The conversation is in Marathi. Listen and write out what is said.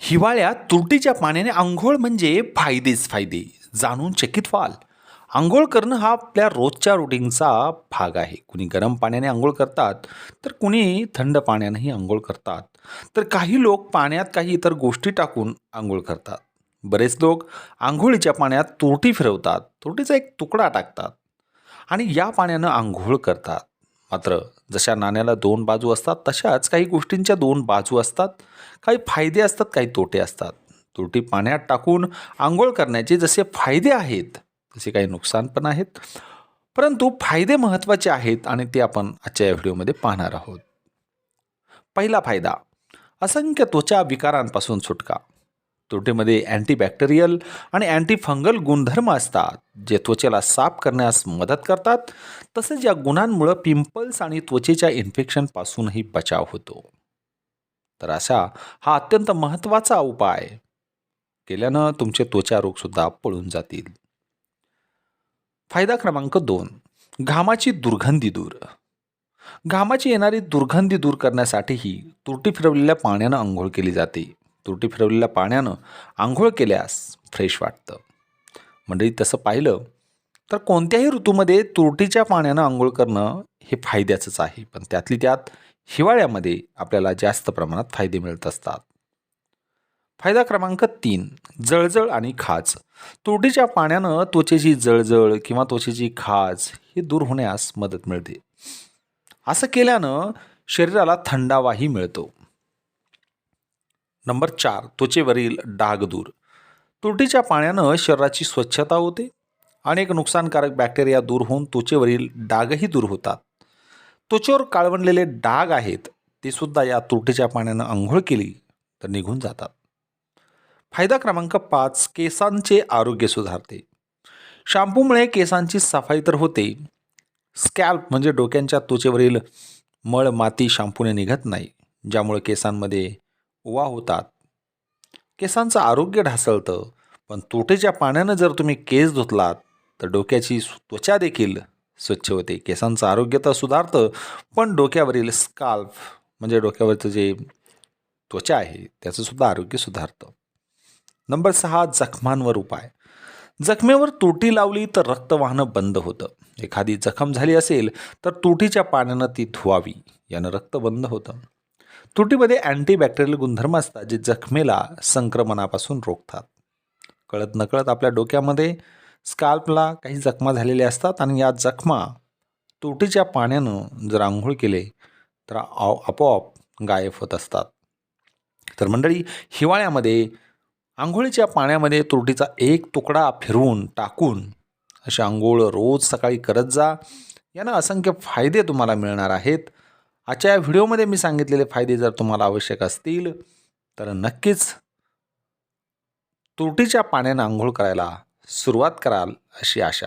हिवाळ्यात तुरटीच्या पाण्याने आंघोळ म्हणजे फायदेच फायदे जाणून चकित व्हाल. आंघोळ करणं हा आपल्या रोजच्या रुटीनचा भाग आहे. कुणी गरम पाण्याने आंघोळ करतात तर कुणी थंड पाण्यानेही आंघोळ करतात. तर काही लोक पाण्यात काही इतर गोष्टी टाकून आंघोळ करतात. बरेच लोक आंघोळीच्या पाण्यात तुरटी फिरवतात तुरटीचा एक तुकडा टाकतात आणि या पाण्यानं आंघोळ करतात. मात्र जशा नाण्याला दोन बाजू असतात तशाच काही गोष्टींच्या दोन बाजू असतात. काही फायदे असतात काही तोटे असतात. तुरटी पाण्यात टाकून आंघोळ करण्याचे जसे फायदे आहेत तसे काही नुकसान पण आहेत. परंतु फायदे महत्त्वाचे आहेत आणि ते आपण आजच्या या व्हिडिओमध्ये पाहणार आहोत. पहिला फायदा असंख्य त्वचा विकारांपासून सुटका. तुरटीमध्ये अँटीबॅक्टेरियल आणि अँटीफंगल गुणधर्म असतात जे त्वचेला साफ करण्यास मदत करतात. तसेच या गुणांमुळं पिंपल्स आणि त्वचेच्या इन्फेक्शनपासूनही बचाव होतो. तर अशा हा अत्यंत महत्त्वाचा उपाय. केल्यानं तुमचे त्वचा रोगसुद्धा पळून जातील. फायदा क्रमांक दोन. घामाची दुर्गंधी दूर. घामाची येणारी दुर्गंधी दूर करण्यासाठीही तुरटी फिरवलेल्या पाण्यानं आंघोळ केली जाते. तुरटी फिरवलेल्या पाण्यानं आंघोळ केल्यास फ्रेश वाटतं. मंडळी तसं पाहिलं तर कोणत्याही ऋतूमध्ये तुरटीच्या पाण्यानं आंघोळ करणं हे फायद्याचंच आहे. पण त्यातली त्यात हिवाळ्यामध्ये आपल्याला जास्त प्रमाणात फायदे मिळत असतात. फायदा क्रमांक तीन जळजळ आणि खाज. तुरटीच्या पाण्यानं त्वचेची जळजळ किंवा त्वचेची खाज हे दूर होण्यास मदत मिळते. असं केल्यानं शरीराला थंडावाही मिळतो. नंबर चार त्वचेवरील डाग दूर. तुरटीच्या पाण्यानं शरीराची स्वच्छता होते अनेक नुकसानकारक बॅक्टेरिया दूर होऊन त्वचेवरील डागही दूर होतात. त्वचेवर काळवणलेले डाग आहेत ते सुद्धा या तुरटीच्या पाण्यानं आंघोळ केली तर निघून जातात. फायदा क्रमांक पाच केसांचे आरोग्य सुधारते. शॅम्पूमुळे केसांची सफाई तर होते. स्कॅल्प म्हणजे डोक्यांच्या त्वचेवरील मळ माती शॅम्पूने निघत नाही ज्यामुळे केसांमध्ये ओवा होतात. केसांचं आरोग्य ढासळतं पण तोटेच्या पाण्यानं जर तुम्ही केस धुतलात तर डोक्याची त्वचा देखील स्वच्छ होते. केसांचं आरोग्य तर सुधारतं पण डोक्यावरील स्काल्फ म्हणजे डोक्यावरचं जे त्वचा आहे त्याचंसुद्धा आरोग्य सुधारतं. नंबर सहा जखमांवर उपाय. जखमेवर तोटी लावली तर रक्त वाहणं बंद होतं. एखादी जखम झाली असेल तर तोटीच्या पाण्यानं ती धुवावी. यानं रक्त बंद होतं. तुरटीमध्ये अँटीबॅक्टेरियल गुणधर्म असतात जे जखमेला संक्रमणापासून रोखतात. कळत नकळत आपल्या डोक्यामध्ये स्काल्पला काही जखमा झालेल्या असतात आणि या जखमा तुरटीच्या पाण्यानं जर आंघोळ केले तर आव आपोआप गायब होत असतात. तर मंडळी हिवाळ्यामध्ये आंघोळीच्या पाण्यामध्ये तुरटीचा एक तुकडा फिरवून टाकून अशी आंघोळ रोज सकाळी करत जा. यानं असंख्य फायदे तुम्हाला मिळणार आहेत. आजच्या या व्हिडिओमध्ये मी सांगितलेले फायदे जर तुम्हाला आवश्यक असतील तर नक्कीच तुरटीच्या पाण्यानं आंघोळ करायला सुरुवात कराल अशी आशा.